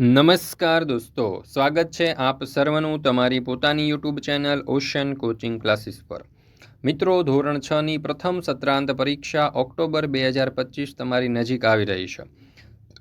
નમસ્કાર દોસ્તો, સ્વાગત છે આપ સર્વનું તમારી પોતાની YouTube channel Ocean coaching classes પર. મિત્રો, ધોરણ છ ની પ્રથમ સત્રાંત પરીક્ષા ઓક્ટોબર બે હજાર પચીસ તમારી નજીક આવી રહી છે.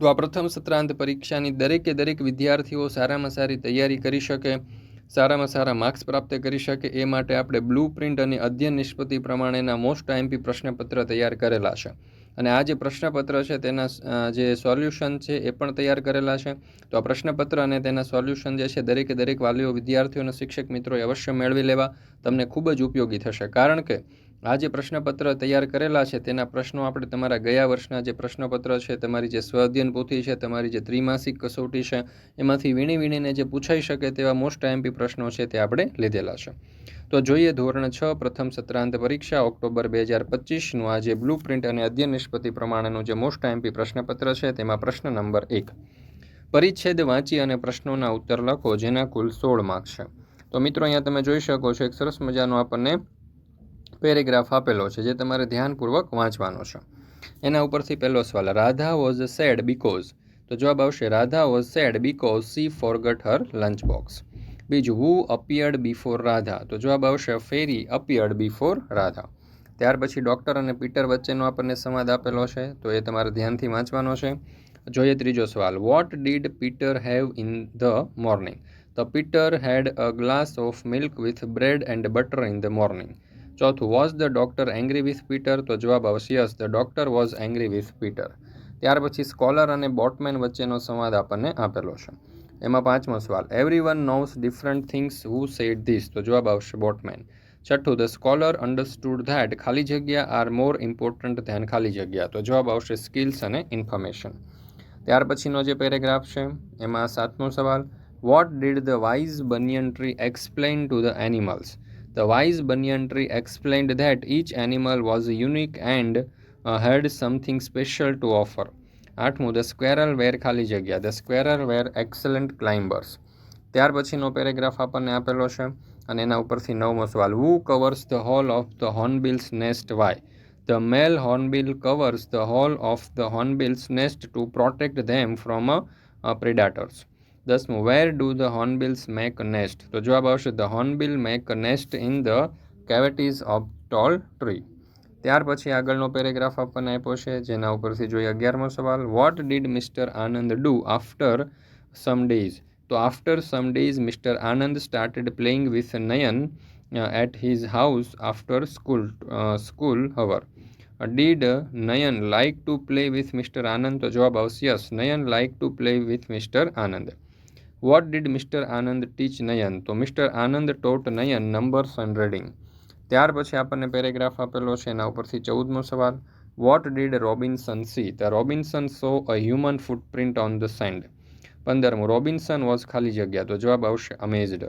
તો આ પ્રથમ સત્રાંત પરીક્ષાની દરેકે દરેક વિદ્યાર્થીઓ સારામાં સારી તૈયારી કરી શકે, સારામાં સારા માર્ક્સ પ્રાપ્ત કરી શકે, એ માટે આપણે બ્લુ પ્રિન્ટ અને અધ્યયન નિષ્પતિ પ્રમાણેના મોસ્ટ આઈએમપી પ્રશ્નપત્ર તૈયાર કરેલા છે. અને આ જે પ્રશ્નપત્ર છે તેના જે સોલ્યુશન છે એ પણ તૈયાર કરેલા છે. તો આ પ્રશ્નપત્ર અને તેના સોલ્યુશન જે છે દરેકે દરેક વાલીઓ, વિદ્યાર્થીઓ અને શિક્ષક મિત્રોએ અવશ્ય મેળવી લેવા. તમને ખૂબ જ ઉપયોગી થશે. કારણ કે આ જે પ્રશ્નપત્ર તૈયાર કરેલા છે તેના પ્રશ્નો આપણે તમારા ગયા વર્ષના જે પ્રશ્નપત્ર છે, તમારી જે સ્વઅધ્યયન પોથી છે, તમારી જે ત્રિમાસિક કસોટી છે, એમાંથી વીણી વીણીને જે પૂછાઈ શકે તેવા મોસ્ટ આઈએમપી પ્રશ્નો છે તે આપણે લીધેલા છે. તો જોઈએ ધોરણ છ, પ્રથમ સત્રાંત પરીક્ષા, ઓક્ટોબર બે હજાર પચીસનું આ જે બ્લુ પ્રિન્ટ અને અધ્યયન નિષ્પતિ પ્રમાણેનું જે મોસ્ટ એમપી પ્રશ્નપત્ર છે, તેમાં પ્રશ્ન નંબર એક. પરિચ્છેદ વાંચી અને પ્રશ્નોના ઉત્તર લખો, જેના કુલ સોળ માર્ક્સ છે. તો મિત્રો, અહીંયા તમે જોઈ શકો છો, એક સરસ મજાનો આપણને પેરેગ્રાફ આપેલો છે, જે તમારે ધ્યાનપૂર્વક વાંચવાનો છે. એના ઉપરથી પહેલો સવાલ રાધા વોઝ સેડ બીકોઝ તો જવાબ આવશે Radha was sad because she forgot her lunch box બીજું હુ અપિયર્ડ બિફોર રાધા તો જવાબ આવશે ફેરી અપિયર્ડ બિફોર રાધા ત્યાર પછી ડૉક્ટર અને પીટર વચ્ચેનો આપણને સંવાદ આપેલો છે, તો એ તમારે ધ્યાનથી વાંચવાનો છે. જોઈએ ત્રીજો સવાલ what did Peter have in the morning the Peter had a glass of milk with bread and butter in the morning ચોથું was the doctor angry with Peter તો જવાબ આવશે yes the doctor was angry with Peter ત્યાર પછી scholar અને boatmen વચ્ચેનો સંવાદ આપણને આપેલો છે. એમાં પાંચમો સવાલ. Everyone knows different things who said this તો જવાબ આવશે બોટમેન. છઠ્ઠું ધ સ્કોલર અન્ડરસ્ટુડ ધેટ ખાલી જગ્યા આર મોર ઇમ્પોર્ટન્ટ ધેન ખાલી જગ્યા. તો જવાબ આવશે સ્કિલ્સ અને ઇન્ફોર્મેશન ત્યાર પછીનો જે પેરેગ્રાફ છે, એમાં સાતમો સવાલ. What did the wise banyan tree explain to the animals the wise banyan tree explained that each animal was unique and had something special to offer આઠમું ધ સ્ક્વેરલ વેર ખાલી જગ્યા. The squirrel were excellent climbers ત્યાર પછીનો paragraph આપણને આપેલો છે અને એના ઉપરથી નવમો સવાલ who covers the hole of the hornbill's nest why the male hornbill covers the hole of the hornbill's nest to protect them from predators દસમું where do the hornbills make nest તો જવાબ આવશે the hornbill make nest in the cavities of tall tree ત્યાર પછી આગળનો paragraph આપણને આપ્યો છે, જેના ઉપરથી જોઈએ અગિયારમો સવાલ. What did mister Anand do after some days તો after some days mister Anand started playing with Nayan at his house after school school hour did Nayan like to play with mister Anand તો જવાબ આવશે yes. Nayan like to play with mister Anand what did mister Anand teach Nayan તો mister Anand taught Nayan numbers and reading ત્યાર પછી આપણને paragraph આપેલો છે એના ઉપરથી ચૌદમો સવાલ. What did Robinson see the Robinson saw a human footprint on the sand પંદરમું Robinson was ખાલી જગ્યા, તો જવાબ આવશે અમેઝડ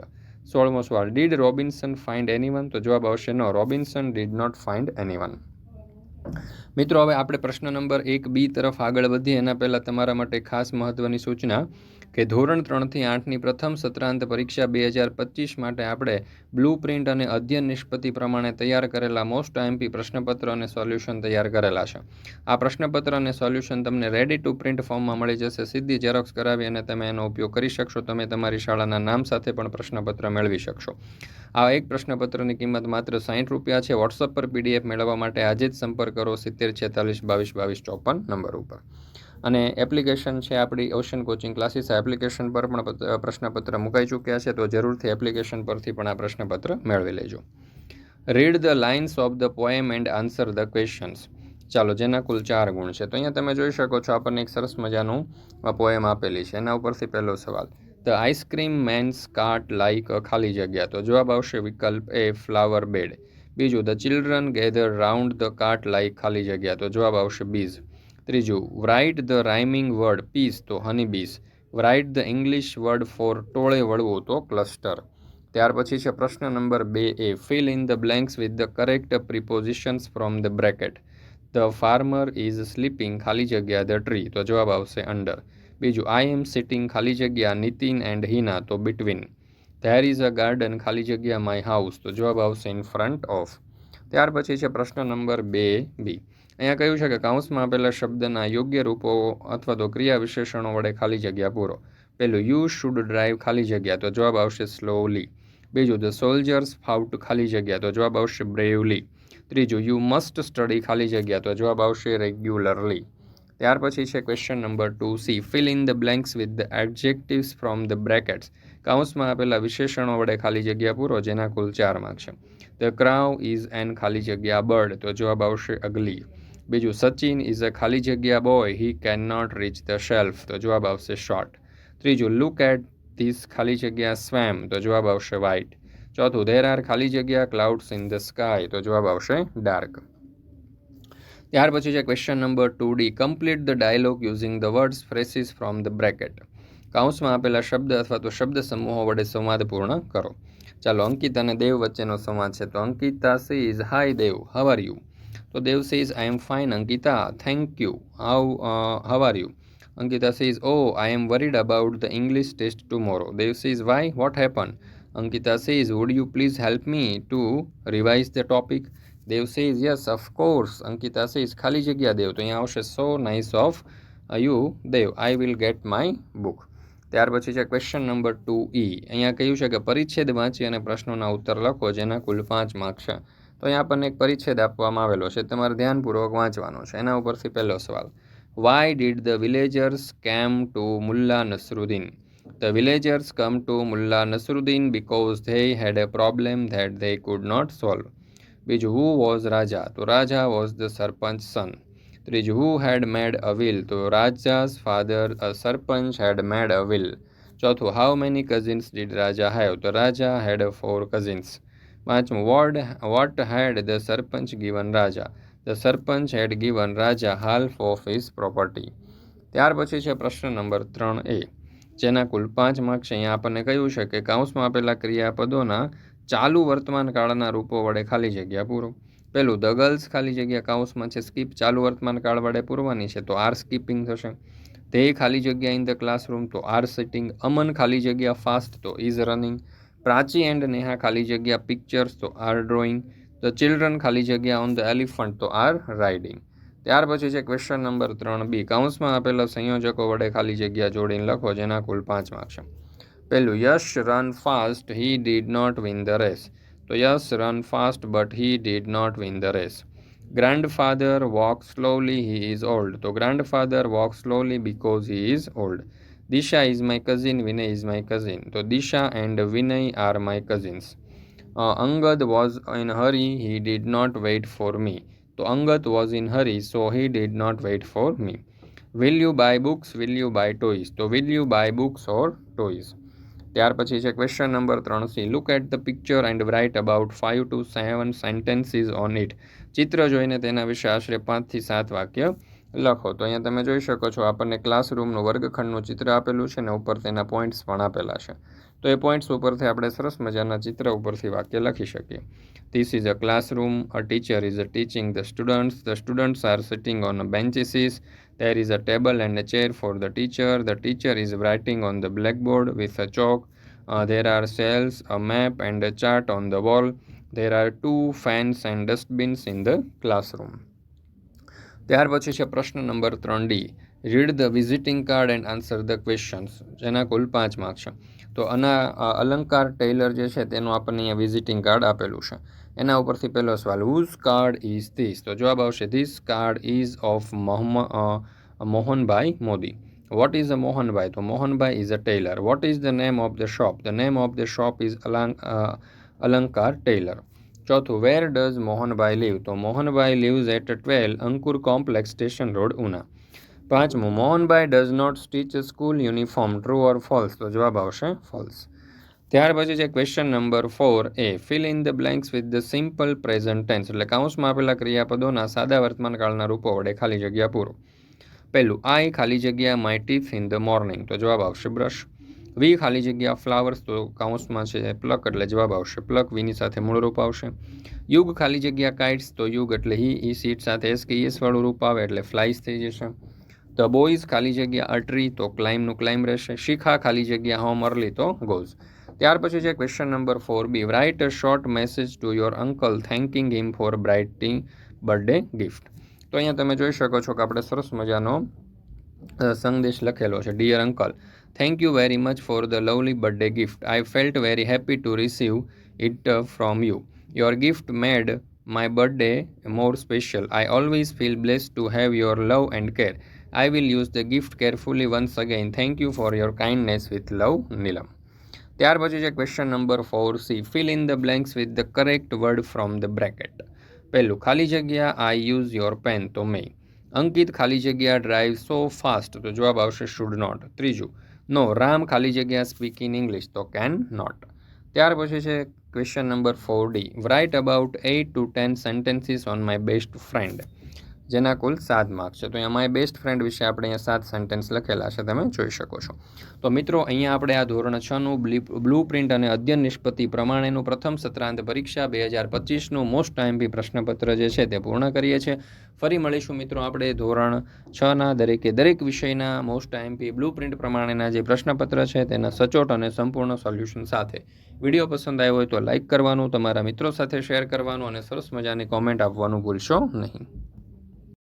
સોળમો સવાલ ડીડ રોબિન્સન ફાઇન્ડ એનીવન તો જવાબ આવશે no Robinson did not find anyone મિત્રો, હવે આપણે પ્રશ્ન નંબર એક બી તરફ આગળ વધીએ. એના પહેલાં તમારા માટે ખાસ મહત્ત્વની સૂચના કે ધોરણ ત્રણથી આઠની પ્રથમ સત્રાંત પરીક્ષા બે હજાર પચીસ માટે આપણે બ્લુ પ્રિન્ટ અને અધ્યયન નિષ્પત્તિ પ્રમાણે તૈયાર કરેલા મોસ્ટ આઈએમપી પ્રશ્નપત્ર અને સોલ્યુશન તૈયાર કરેલા છે. આ પ્રશ્નપત્ર અને સોલ્યુશન તમને રેડી ટુ પ્રિન્ટ ફોર્મમાં મળી જશે. સીધી ઝેરોક્સ કરાવી અને તમે એનો ઉપયોગ કરી શકશો. તમે તમારી શાળાના નામ સાથે પણ પ્રશ્નપત્ર મેળવી શકશો. આ એક પ્રશ્નપત્રની કિંમત માત્ર સાઠ રૂપિયા છે. વોટ્સઅપ પર પીડીએફ મેળવવા માટે આજે જ સંપર્ક કરો. સિત્તેર છેતાલીસ, બાવીસ બાવીસ, ચોપન નંબર ઉપર. અને એપ્લિકેશન છે આપણી ઓશન કોચિંગ ક્લાસીસ. આ એપ્લિકેશન પર પણ પ્રશ્નપત્ર મુકાઈ ચૂક્યા છે, તો જરૂરથી એપ્લિકેશન પરથી પણ આ પ્રશ્નપત્ર મેળવી લેજો. Read the lines of the poem and answer the questions ચાલો, જેના કુલ ચાર ગુણ છે, તો અહીંયા તમે જોઈ શકો છો આપણને એક સરસ મજાનું પોએમ આપેલી છે. એના ઉપરથી પહેલો સવાલ. The ice cream man's cart like ખાલી જગ્યા. તો જવાબ આવશે વિકલ્પ એ ફ્લાવર બેડ બીજું the children gather round the cart like ખાલી જગ્યા. તો જવાબ આવશે બીઝ ત્રીજું write the rhyming word peas તો honey bees write the English word for ટોળે વળવું. તો ક્લસ્ટર ત્યાર પછી છે પ્રશ્ન નંબર બે A fill in the blanks with the correct prepositions from the bracket the farmer is sleeping ખાલી જગ્યા ધ ટ્રી તો જવાબ આવશે અંડર બીજું આઈ એમ સિટિંગ ખાલી જગ્યા, નીતિન એન્ડ હિના તો between there is a garden ખાલી જગ્યા માય હાઉસ તો જવાબ આવશે ઇન ફ્રન્ટ ઓફ ત્યાર પછી છે પ્રશ્ન નંબર બે બી અહીંયા કહ્યું છે કે કાઉન્સમાં આપેલા શબ્દના યોગ્ય રૂપો અથવા તો ક્રિયા વિશેષણો વડે ખાલી જગ્યા પૂરો. પહેલું યુ શુડ ડ્રાઈવ ખાલી જગ્યા. તો જવાબ આવશે સ્લોલી બીજું ધ સોલ્જર્સ ફાઉટ ખાલી જગ્યા. તો જવાબ આવશે બ્રેવલી ત્રીજું યુ મસ્ટ સ્ટડી ખાલી જગ્યા. તો જવાબ આવશે રેગ્યુલરલી ત્યાર પછી છે question number two C fill in the blanks with the adjectives from the brackets કાઉન્સમાં આપેલા વિશેષણો વડે ખાલી જગ્યા પૂરો, જેના કુલ ચાર માર્ક છે. ધ ક્રાઉ ઇઝ એન ખાલી જગ્યા બર્ડ તો જવાબ આવશે અગલી. બીજું, સચિન ઇઝ અ ખાલી જગ્યા boy he can not reach the shelf તો જવાબ આવશે શોર્ટ ત્રીજું લુક એટ ધીસ ખાલી જગ્યા સ્વેમ તો જવાબ આવશે વ્હાઇટ ચોથું ધેર આર ખાલી જગ્યા ક્લાઉડ્સ ઇન ધ સ્કાય તો જવાબ આવશે ડાર્ક ત્યાર પછી છે question number two D complete the dialogue using the words phrases from the bracket કાઉન્સમાં આપેલા શબ્દ અથવા તો શબ્દ સમૂહો વડે સંવાદ પૂર્ણ કરો. ચાલો, અંકિત અને દેવ વચ્ચેનો સંવાદ છે. તો Ankita says hi Dev how are you તો Dev says I am fine Ankita thank you how how are you Ankita says oh I am worried about the English test tomorrow Dev says why what happen Ankita says would you please help me to revise the topic Dev says yes of course Ankita says ખાલી જગ્યા દેવ તો અહીંયા આવશે so nice of you Dev I will get my book ત્યાર પછી છે question number two ઈ અહીંયા કહ્યું છે કે પરિચ્છેદ વાંચી અને પ્રશ્નોના ઉત્તર લખો, જેના કુલ પાંચ માર્ક છે. તો અહીંયા આપણને એક પરિચ્છેદ આપવામાં આવેલો છે. તમારે ધ્યાનપૂર્વક વાંચવાનો છે. એના ઉપરથી પહેલો સવાલ. Why did the villagers came to Mulla Nasruddin the villagers come to Mulla Nasruddin because they had a problem that they could not solve બીજું હુ વોઝ રાજા? તો રાજા વોઝ ધ સરપંચ સન ત્રીજું હુ હેડ મેડ અ વિલ તો Raja's father a sarpanch had made a will ચોથું how many cousins did Raja have તો Raja had four cousins પાંચમું ward what had the sarpanch given Raja? The sarpanch had given Raja half of his property ત્યાર પછી છે પ્રશ્ન number ત્રણ એ. જેના કુલ પાંચ માર્ક્સ અહીંયા આપણને કહ્યું છે કે કાઉન્સમાં આપેલા ક્રિયાપદોના ચાલુ વર્તમાન કાળના રૂપો વડે ખાલી જગ્યા પૂરો. પહેલું ધ ગર્લ્સ ખાલી જગ્યા કાઉન્સમાં છે, સ્કીપ. ચાલુ વર્તમાન કાળ વડે પૂરવાની છે, તો આર સ્કીપિંગ થશે. તે ખાલી જગ્યા ઇન ધ ક્લાસરૂમ, તો આર સિટિંગ. અમન ખાલી જગ્યા ફાસ્ટ, તો is running. Prachi and Neha ખાલી જગ્યા પિક્ચર્સ, તો આર ડ્રોઈંગ. ધ ચિલ્ડ્રન ખાલી જગ્યા ઓન ધ એલિફન્ટ, તો આર રાઇડિંગ. ત્યાર પછી છે ક્વેશ્ચન નંબર ત્રણ બી. કાઉન્સમાં આપેલા સંયોજકો વડે ખાલી જગ્યા જોડીને લખો, જેના કુલ પાંચ માર્ક છે. પહેલું Yash run fast he did not win the race તો Yash run fast but he did not win the race grandfather walk slowly he is old તો grandfather walk slowly because he is old Disha is my cousin Vinay is my cousin તો Disha and Vinay are my cousins Angad was in hurry he did not wait for me તો Angad was in hurry so he did not wait for me will you buy books will you buy toys તો will you buy books or toys ત્યાર પછી છે question number ત્રણ C look at the picture and write about five to seven sentences on it ચિત્ર જોઈને તેના વિશે આશરે પાંચથી સાત વાક્ય લખો. તો અહીંયા તમે જોઈ શકો છો, આપણને ક્લાસરૂમનું વર્ગખંડનું ચિત્ર આપેલું છે ને ઉપર તેના પોઈન્ટ્સ પણ આપેલા છે. તો એ પોઈન્ટ્સ ઉપરથી આપણે સરસ મજાના ચિત્ર ઉપરથી વાક્ય લખી શકીએ. This is a classroom a teacher is a teaching the students the students are sitting on a benches There is a table and a chair for the teacher. The teacher is writing on the blackboard with a chalk. Uh, there are cells, a map, and a chart on the wall. There are two fans and dustbins in the classroom. ત્યાર પછી છે પ્રશ્ન number ત્રણ D read the visiting card and answer the questions જેના કુલ પાંચ mark છે તો આના અલંકાર ટેલર જે છે તેનું આપણને અહીંયા વિઝિટિંગ કાર્ડ આપેલું છે એના ઉપરથી પહેલો સવાલ હુઝ કાર્ડ ઇઝ ધીસ તો જવાબ આવશે this card is of Mohanbhai Modi. What is a Mohanbhai? તો Mohanbhai is a tailor what is the name of the shop the name of the shop is Alankar tailor ચોથું where does Mohanbhai live તો Mohanbhai lives at twelve Ankur complex station road, Una. પાંચમું, Mohanbhai does not stitch school uniform true or false તો જવાબ આવશે false ત્યાર પછી છે question number four A fill in the blanks with the simple present tense એટલે કાઉન્સમાં આપેલા ક્રિયાપદોના સાદા વર્તમાન કાળના રૂપો વડે ખાલી જગ્યા પૂરો. પહેલું આઈ ખાલી જગ્યા my teeth in the morning તો જવાબ આવશે બ્રશ વી ખાલી જગ્યા ફ્લાવર્સ તો કાઉન્સમાં છે પ્લક એટલે જવાબ આવશે પ્લક વીની સાથે મૂળ રૂપ આવશે. યુગ ખાલી જગ્યા કાઇટ્સ તો યુગ, એટલે હી ઈ સીટ સાથે એસ કે એસ વાળું રૂપ આવે, એટલે ફ્લાઇસ થઈ જશે. ધ બોયઝ ખાલી જગ્યા અટરી તો ક્લાઇમનું ક્લાઇમ રહેશે. શિખા ખાલી જગ્યા હોમ અર્લી તો ગોઝ ત્યાર પછી છે question number four B write a short message to your uncle thanking him for bringing birthday gift તો અહીંયા તમે જોઈ શકો છો કે આપણે સરસ મજાનો સંદેશ લખેલો છે. Dear uncle thank you very much for the lovely birthday gift I felt very happy to receive it from you your gift made my birthday more special I always feel bless to have your love and care I will use the gift carefully once again thank you for your kindness with love Neelam ત્યાર પછી છે question number four C fill in the blanks with the correct word from the bracket પહેલું, ખાલી જગ્યા I use your pen તો મેં અંકિત, ખાલી જગ્યા ડ્રાઈવ સો ફાસ્ટ તો જવાબ આવશે શુડ નોટ ત્રીજું નો રામ, ખાલી જગ્યા સ્પીક ઇન ઇંગ્લિશ તો કેન નોટ ત્યાર પછી છે question number four D write about eight to ten sentences on my best friend જેના કુલ સાત માર્ક છે. તો અહીંયા માય બેસ્ટ ફ્રેન્ડ વિશે આપણે અહીંયા સાત સેન્ટેન્સ લખેલા છે, તમે જોઈ શકો છો. તો મિત્રો, અહીંયા આપણે આ ધોરણ છનું બ્લુ પ્રિન્ટ અને અધ્યયન નિષ્પત્તિ પ્રમાણેનું પ્રથમ સત્રાંત પરીક્ષા બે હજાર પચીસનું મોસ્ટ આઈએમપી પ્રશ્નપત્ર જે છે તે પૂર્ણ કરીએ છીએ. ફરી મળીશું મિત્રો આપણે ધોરણ છના દરેકે દરેક વિષયના મોસ્ટ આઈએમપી બ્લુ પ્રિન્ટ પ્રમાણેના જે પ્રશ્નપત્ર છે તેના સચોટ અને સંપૂર્ણ સોલ્યુશન સાથે. વીડિયો પસંદ આવ્યો હોય તો લાઇક કરવાનું, તમારા મિત્રો સાથે શેર કરવાનું અને સરસ મજાની કોમેન્ટ આપવાનું ભૂલશો નહીં.